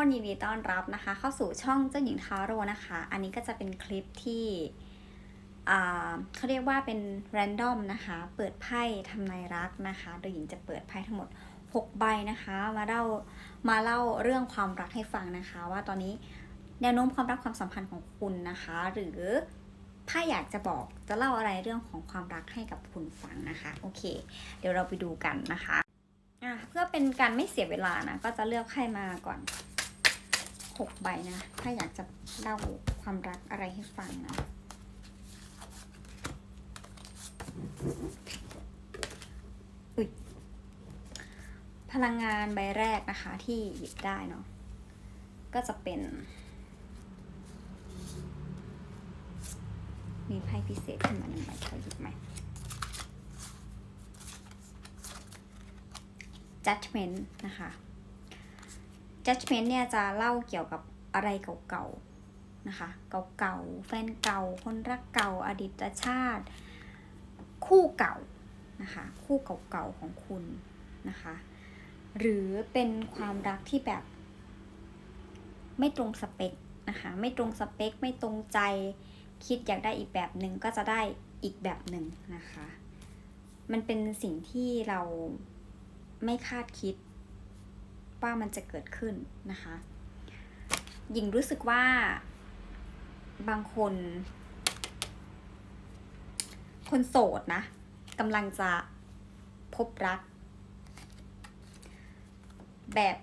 คนยินดีต้อนรับนะคะ เข้าสู่ช่องเจ้าหญิงทาโร่นะคะ อันนี้ก็จะเป็นคลิปที่เขาเรียกว่าเป็นแรนดอมนะคะ เปิดไพ่ทำนายรักนะคะ โดยหญิงจะเปิดไพ่ทั้งหมด 6 ใบนะคะ มาเล่ามาเล่าเรื่องความรักให้ฟังนะคะ ว่าตอนนี้แนวโน้มความรักความสัมพันธ์ของคุณนะคะ หรือถ้าอยากจะบอกจะเล่าอะไรเรื่องของความรักให้กับคุณฟังนะคะ โอเค เดี๋ยวเราไปดูกันนะคะะเพื่อเป็นการไม่เสียเวลานะ ก็จะเลือกไพ่มาก่อน หกใบนะ ถ้าอยากจะเล่าความรักอะไรให้ฟังนะ อุ๊ย พลังงานใบแรกนะคะที่หยิบได้เนาะ ก็จะเป็น มีไพ่พิเศษขึ้นมาหนึ่งใบเขอหยิบไหม judgment นะคะ judgment เนี่ยจะเล่าเกี่ยวกับอะไรเก่าๆนะคะ เก่าๆ แฟนเก่า คนรักเก่า อดีตชาติ คู่เก่านะคะ คู่เก่าๆของคุณนะคะ หรือเป็นความรักที่แบบไม่ตรงสเปคนะคะ ไม่ตรงสเปค ไม่ตรงใจ คิดอยากได้อีกแบบหนึ่งก็จะได้อีกแบบหนึ่งนะคะ มันเป็นสิ่งที่เราไม่คาดคิด ว่ามันจะเกิดขึ้นนะคะหญิงรู้สึกว่าบางคน คนโสดนะกำลังจะพบรัก แบบ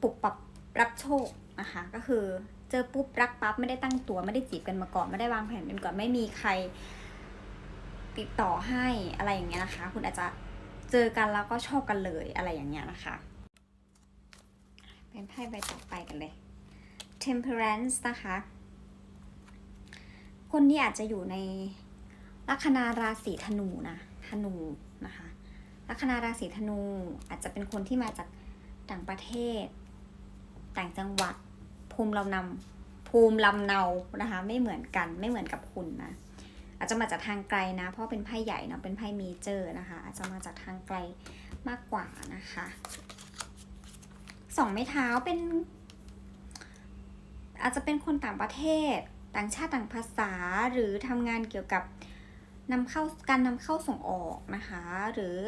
ปุบปับรับโชคนะคะก็คือเจอปุ๊บรักปั๊บไม่ได้ตั้งตัวไม่ได้จีบกันมาก่อนไม่ได้วางแผนกันก่อนไม่มีใครติดต่อให้อะไรอย่างเงี้ยนะคะ คุณอาจจะเจอกันแล้วก็ชอบกันเลยอะไรอย่างเงี้ยนะคะ เป็นไพ่ใบต่อไปกันเลย temperance นะคะ คนนี้อาจจะอยู่ในลัคนาราศีธนูนะ ธนูนะคะ ลัคนาราศีธนูอาจจะเป็นคนที่มาจากต่างประเทศ ต่างจังหวัด ภูมิลำนำภูมิลำเนานะคะ ไม่เหมือนกัน ไม่เหมือนกับคุณนะ อาจจะมาจากทางไกลนะ เพราะเป็นไพ่ใหญ่เนาะ เป็นไพ่เมเจอร์นะคะ อาจจะมาจากทางไกลมากกว่านะคะ สองไม้เท้าเป็น อาจจะเป็นคนต่างประเทศ ต่างชาติต่างภาษาหรือทำงานเกี่ยวกับนำเข้าการนำเข้าส่งออกนะคะ หรือ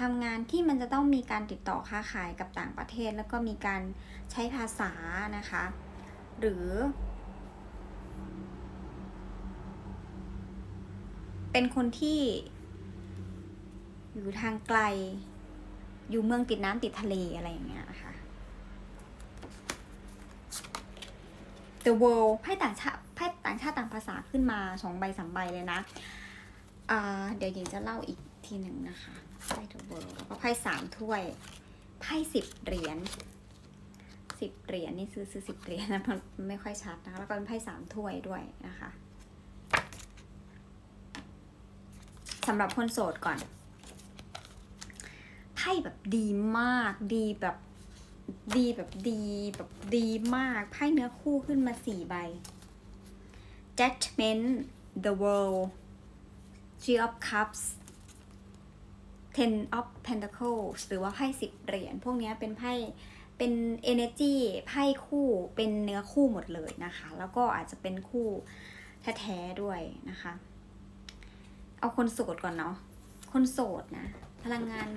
ทำงานที่มันจะต้องมีการติดต่อค้าขายกับต่างประเทศ แล้วก็มีการใช้ภาษานะคะ หรือ เป็นคนที่อยู่ทางไกล อยู่เมืองติดน้ำติดทะเลอะไรอย่างเงี้ยนะคะ The World ไพ่ต่างชาติไพ่ต่างชาติต่างภาษาขึ้นมาสองใบสามใบเลยนะอ่าเดี๋ยวหญิงจะเล่าอีกทีหนึ่งนะคะไพ่ The World แล้วก็ไพ่สามถ้วยไพ่สิบเหรียญสิบเหรียญนี่ซื้อซื้อสิบเหรียญนะมันไม่ค่อยชัดนะคะแล้วก็เป็นไพ่สามถ้วยด้วยนะคะสำหรับคนโสดก่อน ไพ่แบบดีมากดีแบบดีแบบดีแบบดีมากไพ่เนื้อคู่ขึ้นมาสี่ใบ Judgment The World Three of Cups Ten of Pentacles หรือว่าไพ่สิบเหรียญพวกนี้เป็นไพ่เป็น energy ไพ่คู่เป็นเนื้อคู่หมดเลยนะคะ แล้วก็อาจจะเป็นคู่แท้ๆด้วยนะคะ เอาคนโสดก่อนเนาะคนโสดนะ พลังงาน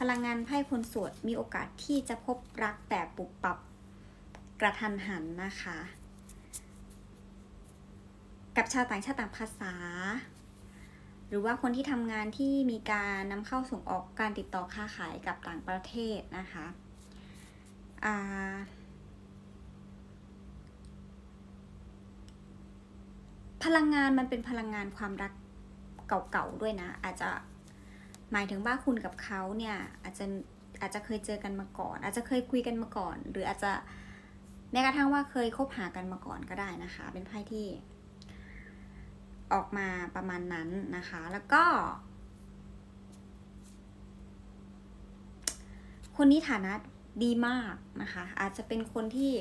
พลังงานไพ่คนโสดมีโอกาสที่จะพบรักแบบปุบปับกระทันหันนะคะ กับชาวต่างชาติต่างภาษา หรือว่าคนที่ทำงานที่มีการนำเข้าส่งออกการติดต่อค้าขายกับต่างประเทศนะคะพลังงานมันเป็นพลังงานความรักเก่าๆด้วยนะ อาจจะ หมายถึงว่าคุณกับเขาเนี่ยอาจจะอาจจะเคยเจอกันมาก่อน อาจจะเคยคุยกันมาก่อน หรืออาจจะแม้กระทั่งว่าเคยคบหากันมาก่อนก็ได้นะคะ เป็นไพ่ที่ ออกมาประมาณนั้นนะคะ แล้วก็คนนี้ฐานะดีมากนะคะ อาจจะเป็นคนที่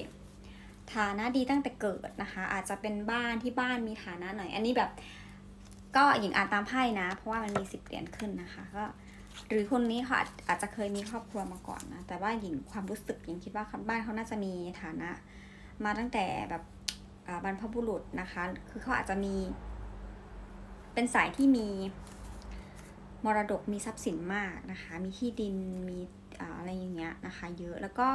ฐานะดีตั้งแต่เกิดนะคะ อาจจะเป็นบ้านที่บ้านมีฐานะหน่อย อันนี้แบบ ก็หญิงอ่านตามไพ่นะ เพราะว่ามันมีสิบเหรียญขึ้นนะคะก็หรือคนนี้เขาอาจจะเคยมีครอบครัวมาก่อนนะ แต่ว่าหญิงความรู้สึกหญิงคิดว่าบ้านเขาน่าจะมีฐานะ มาตั้งแต่แบบบรรพบุรุษนะคะ คือเขาอาจจะมี เป็นสายที่มีมรดกมีทรัพย์สินมากนะคะ มีที่ดินมีอะไรอย่างเงี้ยนะคะ เยอะแล้วก็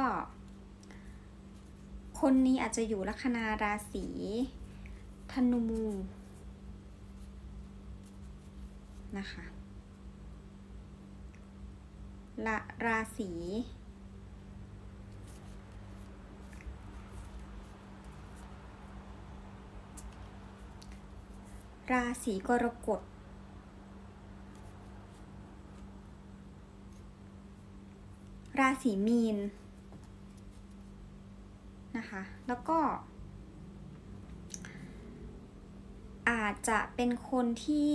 คนนี้อาจจะอยู่ลัคนาราศีธนู นะคะละราศีราศีกรกฎ ราศีมีน นะคะ แล้วก็ อาจจะเป็นคนที่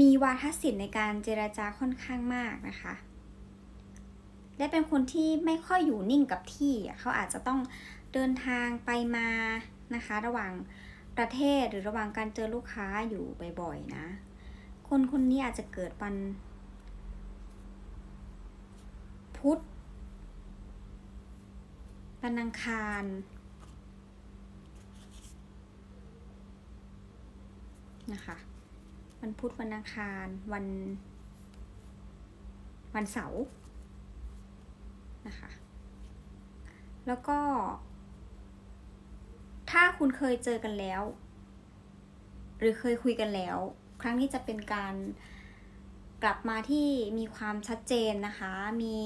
มีวาทศิลป์ในการเจราจาค่อนข้างมากนะคะ และเป็นคนที่ไม่ค่อยอยู่นิ่งกับที่ เขาอาจจะต้องเดินทางไปมานะคะ ระหว่างประเทศหรือระหว่างการเจอลูกค้าอยู่บ่อยๆนะ คนคนนี้อาจจะเกิดวัน พุธวันอังคารนะคะ วันพุธวันอังคารวัน วันเสาร์นะคะ แล้วก็ ถ้าคุณเคยเจอกันแล้ว หรือเคยคุยกันแล้ว ครั้งนี้จะเป็นการกลับมาที่มีความชัดเจนนะคะ มี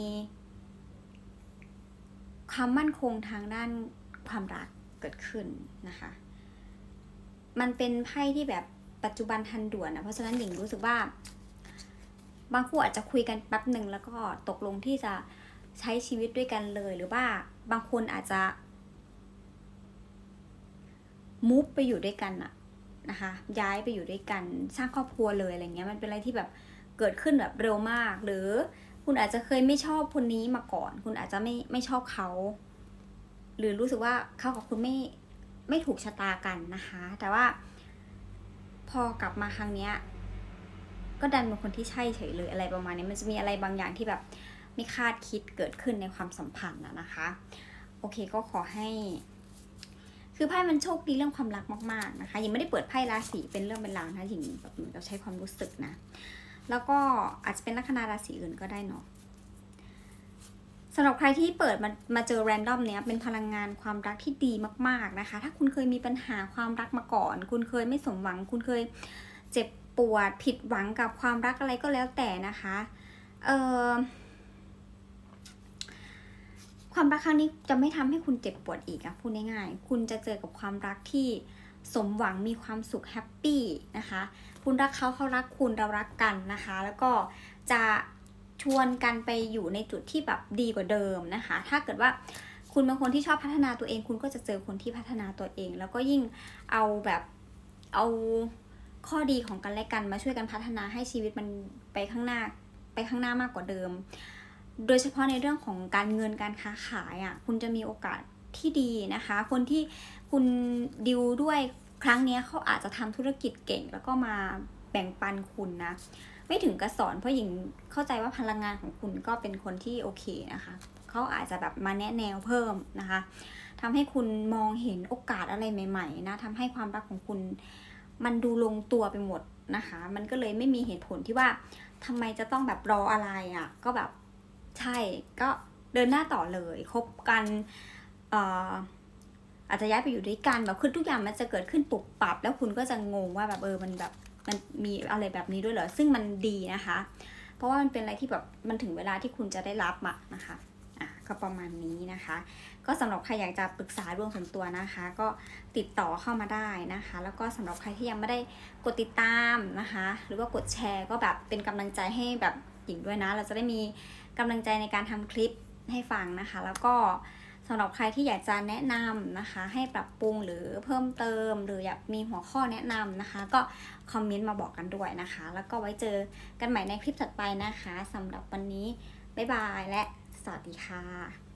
ความมั่นคงทางด้านความรักเกิดขึ้นนะคะ มันเป็นไพ่ที่แบบ ปัจจุบันทันด่วนนะเพราะฉะนั้นหญิงรู้สึกว่า บางคู่อาจจะคุยกันแป๊บหนึ่งแล้วก็ตกลงที่จะใช้ชีวิตด้วยกันเลยหรือว่าบางคนอาจจะมุฟไปอยู่ด้วยกันอะนะคะย้ายไปอยู่ด้วยกันสร้างครอบครัวเลยอะไรเงี้ยมันเป็นอะไรที่แบบเกิดขึ้นแบบเร็วมาก หรือคุณอาจจะเคยไม่ชอบคนนี้มาก่อน คุณอาจจะไม่ไม่ชอบเขา หรือรู้สึกว่าเขากับคุณไม่ไม่ถูกชะตากันนะคะ แต่ว่า พอกลับมาครั้งเนี้ยก็ดันเป็นคนที่ใช่เฉยเลยอะไรประมาณนี้มันจะมีอะไรบางอย่างที่แบบไม่คาดคิดเกิดขึ้นในความสัมพันธ์นะนะคะ โอเคก็ขอให้ คือไพ่มันโชคดีเรื่องความรักมากๆนะคะยังไม่ได้เปิดไพ่ราศีเป็นเรื่องเป็นราวนะหญิงแบบเหมือนกับใช้ความรู้สึกนะ แล้วก็อาจจะเป็นลัคนาราศีอื่นก็ได้เนาะ สำหรับใครที่เปิดมามาเจอแรนดอมเนี้ยเป็นพลังงานความรักที่ดีมากๆนะคะ ถ้าคุณเคยมีปัญหาความรักมาก่อน คุณเคยไม่สมหวัง คุณเคยเจ็บปวดผิดหวังกับความรักอะไรก็แล้วแต่นะคะเอ่อความรักครั้งนี้จะไม่ทำให้คุณเจ็บปวดอีกอะพูดง่ายๆ คุณจะเจอกับความรักที่สมหวังมีความสุขแฮปปี้นะคะ คุณรักเขาเขารักคุณเรารักกันนะคะ แล้วก็จะ ชวนกันไปอยู่ในจุดที่แบบดีกว่าเดิมนะคะ ถ้าเกิดว่าคุณเป็นคนที่ชอบพัฒนาตัวเอง คุณก็จะเจอคนที่พัฒนาตัวเอง แล้วก็ยิ่งเอาแบบเอาข้อดีของกันและกันมาช่วยกันพัฒนาให้ชีวิตมันไปข้างหน้าไปข้างหน้ามากกว่าเดิม โดยเฉพาะในเรื่องของการเงินการค้าขายอะ่ะคุณจะมีโอกาสที่ดีนะคะ คนที่คุณดิวด้วยครั้งนี้เขาอาจจะทำธุรกิจเก่ง แล้วก็มาแบ่งปันคุณนะ ไม่ถึงกระสอนเพราะหญิงเข้าใจว่าพลังงานของคุณก็เป็นคนที่โอเคนะคะเขาอาจจะแบบมาแนะแนวเพิ่มนะคะทำให้คุณมองเห็นโอกาสอะไรใหม่ ๆ นะทำให้ความรักของคุณมันดูลงตัวไปหมดนะคะ มันก็เลยไม่มีเหตุผลที่ว่าทำไมจะต้องแบบรออะไรอะ่ะ ก็แบบใช่ก็เดินหน้าต่อเลยคบกันเอ่ออาจจะย้ายไปอยู่ด้วยกันแบบคือทุกอย่างมันจะเกิดขึ้นปุบปับ แล้วคุณก็จะงงว่าแบบเออมันแบบ มันมีอะไรแบบนี้ด้วยเหรอ ซึ่งมันดีนะคะ เพราะว่ามันเป็นอะไรที่แบบมันถึงเวลาที่คุณจะได้รับอะนะคะอะก็ประมาณนี้นะคะ ก็สำหรับใครอยากจะปรึกษาเรื่องส่วนตัวนะคะ ก็ติดต่อเข้ามาได้นะคะ แล้วก็สำหรับใครที่ยังไม่ได้กดติดตามนะคะ หรือว่ากดแชร์ก็แบบเป็นกำลังใจให้แบบหญิงด้วยนะ เราจะได้มีกำลังใจในการทำคลิปให้ฟังนะคะ แล้วก็สำหรับใครที่อยากจะแนะนำนะคะ ให้ปรับปรุงหรือเพิ่มเติม หรืออยากมีหัวข้อแนะนำนะคะ ก็ คอมเมนต์มาบอกกันด้วยนะคะ แล้วก็ไว้เจอกันใหม่ในคลิปถัดไปนะคะสำหรับวันนี้ บ๊ายบายและสวัสดีค่ะ